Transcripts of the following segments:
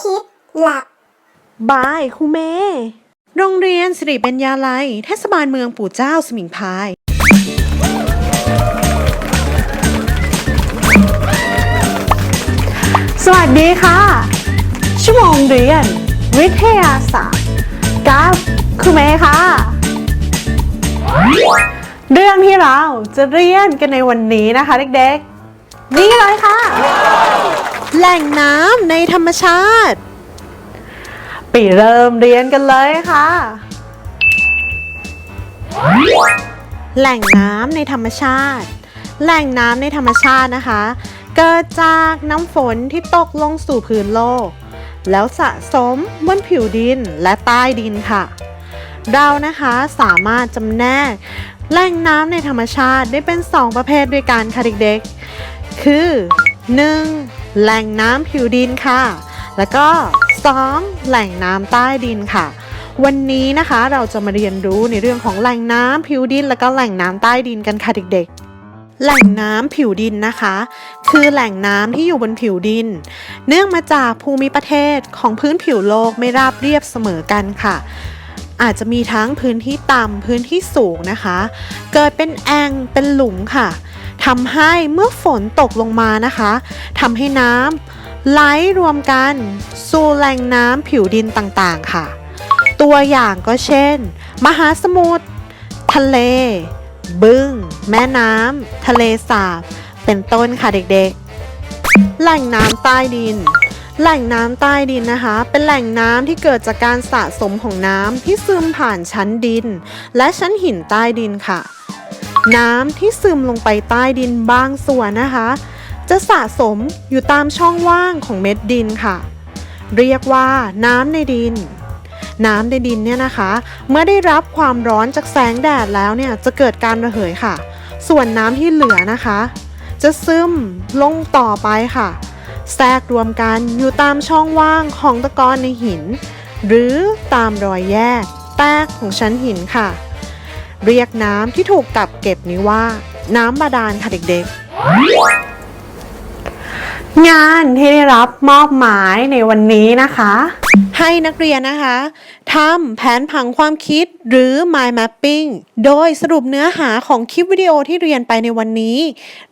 คิดหลับบายครูเมโรงเรียนสิริปัญญาลัยเทศบาลเมืองปู่เจ้าสมิงพรายสวัสดีค่ะ ชั่วโมงเรียน วิทยาศาสตร์กับครูเมค่ะ เรื่องที่เราจะเรียนกันในวันนี้นะคะเด็กๆ นี่เลยค่ะ แหล่งน้ำในธรรมชาติ ไปเริ่มเรียนกันเลยค่ะ แหล่งน้ำในธรรมชาติ แหล่งน้ำในธรรมชาตินะคะ เกิดจากน้ำฝนที่ตกลงสู่พื้นโลก แล้วสะสมบนผิวดินและใต้ดินค่ะ เรานะคะสามารถจำแนกแหล่งน้ำในธรรมชาติได้เป็น 2 ประเภทด้วยกันค่ะเด็กๆ คือ 1. แหล่งน้ำผิวดินค่ะ แล้วก็ 2. แหล่งน้ำใต้ดินค่ะ วันนี้นะคะเราจะมาเรียนรู้ในเรื่องของแหล่งน้ำผิวดิน แล้วก็แหล่งน้ำใต้ดินกันค่ะเด็กๆแหล่งน้ำผิวดินนะคะ คือแหล่งน้ำที่อยู่บนผิวดิน เนื่องมาจากภูมิประเทศของพื้นผิวโลกไม่ราบเรียบเสมอกันค่ะ อาจจะมีทั้งพื้นที่ต่ำพื้นที่สูงนะคะ เกิดเป็นแอ่งเป็นหลุมค่ะ ทำให้เมื่อฝนตกลงมานะคะทำให้น้ำไหลรวมกันสู่แหล่งน้ำผิวดินต่างๆค่ะ ตัวอย่างก็เช่น มหาสมุทรทะเล บึงแม่น้ำทะเลสาบ เป็นต้นค่ะเด็กๆ แหล่งน้ำใต้ดินแหล่งน้ำใต้ดินนะคะ เป็นแหล่งน้ำที่เกิดจากการสะสมของน้ำที่ซึมผ่านชั้นดิน และชั้นหินใต้ดินค่ะ น้ำที่ซึมลงไปใต้ดินบางส่วนนะคะ จะสะสมอยู่ตามช่องว่างของเม็ดดินค่ะ เรียกว่าน้ำในดิน น้ำในดินเนี่ยนะคะ เมื่อได้รับความร้อนจากแสงแดดแล้วเนี่ยจะเกิดการระเหยค่ะ ส่วนน้ำที่เหลือนะคะ จะซึมลงต่อไปค่ะ แทรกรวมกันอยู่ตามช่องว่างของตะกอนในหิน หรือตามรอยแยกแตกของชั้นหินค่ะ เรียกน้ำที่ถูกกักเก็บนี้ว่า น้ำบาดาลค่ะเด็กๆ งานที่ได้รับมอบหมายในวันนี้นะคะ ให้นักเรียนนะคะทำแผนผังความคิดหรือ mind mapping โดยสรุปเนื้อหาของคลิปวิดีโอที่เรียนไปในวันนี้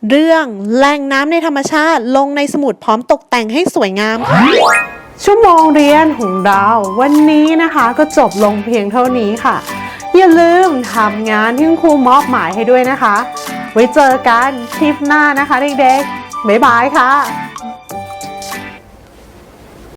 เรื่องแหล่งน้ำในธรรมชาติลงในสมุดพร้อมตกแต่งให้สวยงามค่ะชั่วโมงเรียนของเรา วันนี้นะคะก็จบลงเพียงเท่านี้ค่ะ อย่าลืมทำงานที่คุณครูมอบหมายให้ด้วยนะคะ ไว้เจอกันคลิปหน้านะคะเด็กๆ บ๊ายบายค่ะ